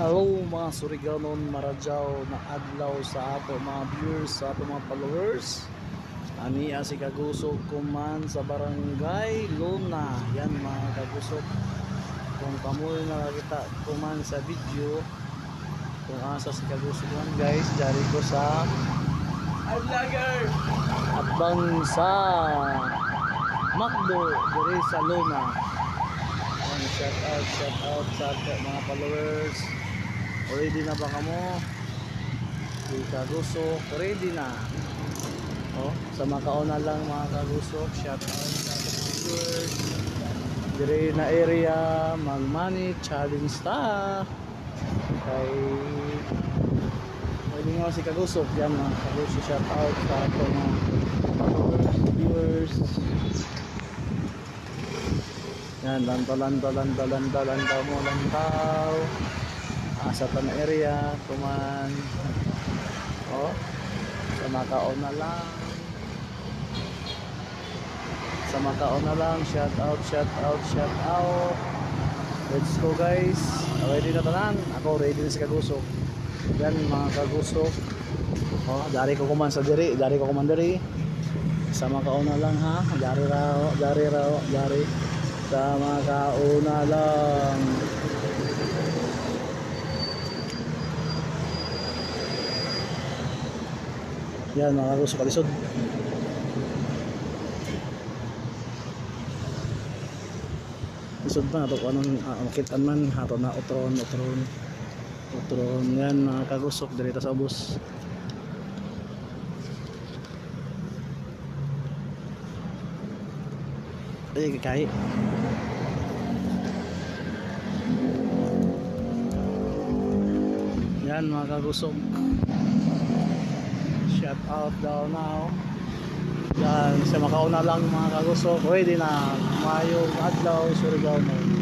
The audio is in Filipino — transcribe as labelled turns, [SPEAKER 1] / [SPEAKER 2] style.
[SPEAKER 1] Hello mga Suriganon Maradjaw na adlaw sa ato mga viewers, sa ato mga followers. Ani si kagusok kuman sa barangay Luna. Yan mga kagusok. Kung kamoy na kita kuman sa video, kung asa si kagusok man guys, jari ko sa
[SPEAKER 2] Vlogger!
[SPEAKER 1] abang sa Macdo, diri sa Luna. Shout out, shout out sa mga followers. Ready na ba kamo? Di kagusok, ready na. Oh, sa mga kauna lang mga kagusok, shout out sa na area, magmani, challenge ta. Kay Pwede nga si Kagusok, yan mga Kagusok, shout out sa ato mga viewers. Yan, lantaw, lantaw, lantaw, lantaw, lantaw mo, lantaw. Asa ta na area, kuman. Oh, sa Macao na lang. Sa Macao na lang, shout out, shout out, shout out. Let's go guys. Ready na tanan? Ako ready na si Kagusok. Yan mga Kagusok. Oh, dari ko kuman sa diri, dari ko kuman diri. Sa Macao na lang ha. Dari raw, dari raw, dari. Sa Macao na lang. Yan mga Kagusok kalisod. Isod na ito kung anong uh, makitan man hato na utron, utron. Utron yan mga kagusok dito sa ubos. Ay, kakahi. Yan mga kagusok. Shout out daw now. Yan, sa makauna lang mga kagusok. Pwede na. Mayong adlaw, Surigao mo.